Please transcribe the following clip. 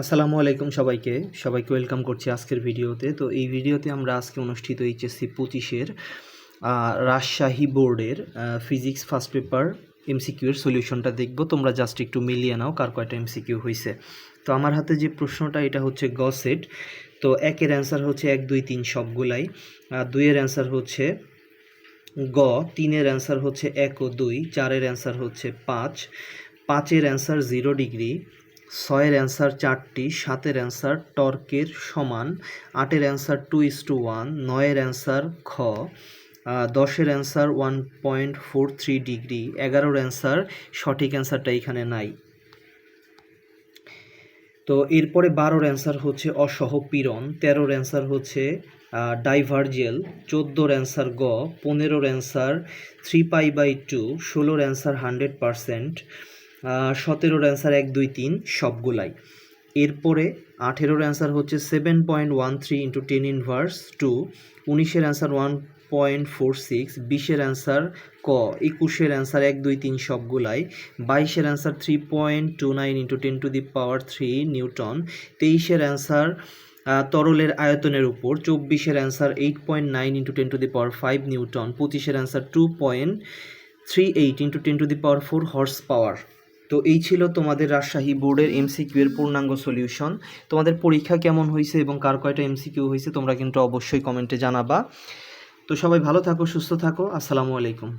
আসসালামু আলাইকুম সবাইকে। সবাইকে ওয়েলকাম করছি আজকের ভিডিওতে। তো এই ভিডিওতে আমরা আজকে অনুষ্ঠিত এইচএসসি পঁচিশের রাজশাহী বোর্ডের ফিজিক্স ফার্স্ট পেপার এমসিকিউ এর সলিউশনটা দেখব। তোমরা জাস্ট একটু মিলিয়ে নাও কার কয়টা এমসিকিউ হয়েছে তো আমার হাতে যে প্রশ্নটা, এটা হচ্ছে গ সেট তো একের অ্যান্সার হচ্ছে এক, দুই, তিন সবগুলাই। দুইয়ের অ্যান্সার হচ্ছে গ, তিনের অ্যান্সার হচ্ছে এক ও দুই, চারের অ্যান্সার হচ্ছে পাঁচ। পাঁচের অ্যান্সার জিরো ডিগ্রি। ছয়ের অ্যান্সার চারটি, সাতের অ্যান্সার টর্কের সমান, আটের answer two is two one, নয়ের অ্যান্সার খ দশের answer one point four three degree, এগারোর অ্যান্সার সঠিক অ্যান্সারটা এখানে নাই। তো এরপরে বারোর অ্যান্সার হচ্ছে অসহ অসহপীড়ন, তেরোর অ্যান্সার হচ্ছে ডাইভার্জেল চোদ্দোর অ্যান্সার গ, পনেরোর answer three pi by two, ষোলোর অ্যান্সার হান্ড্রেড পারসেন্ট সতেরোর অ্যান্সার এক, দুই, তিন, সবগুলাই। এরপরে আঠেরোর অ্যান্সার হচ্ছে seven point one three into ten inverse two উনিশের answer one point four six বিশের অ্যান্সার ক, একুশের অ্যান্সার এক, দুই, তিন, সবগুলাই, বাইশের answer three point two nine into ten to the power three newton তেইশের অ্যান্সার তরলের আয়তনের উপর, চব্বিশের answer eight point nine into ten to the power five newton পঁচিশের answer two point three eight into ten to the power four horse power তো এই ছিল তোমাদের রাজশাহী বোর্ডের এমসিকিউ এর পূর্ণাঙ্গ সলিউশন তোমাদের পরীক্ষা কেমন হয়েছে এবং কার কয়টা এমসিকিউ হয়েছে তোমরা কিন্তু অবশ্যই কমেন্টে জানাবা। তো সবাই ভালো থাকো, সুস্থ থাকো। আসসালামু আলাইকুম।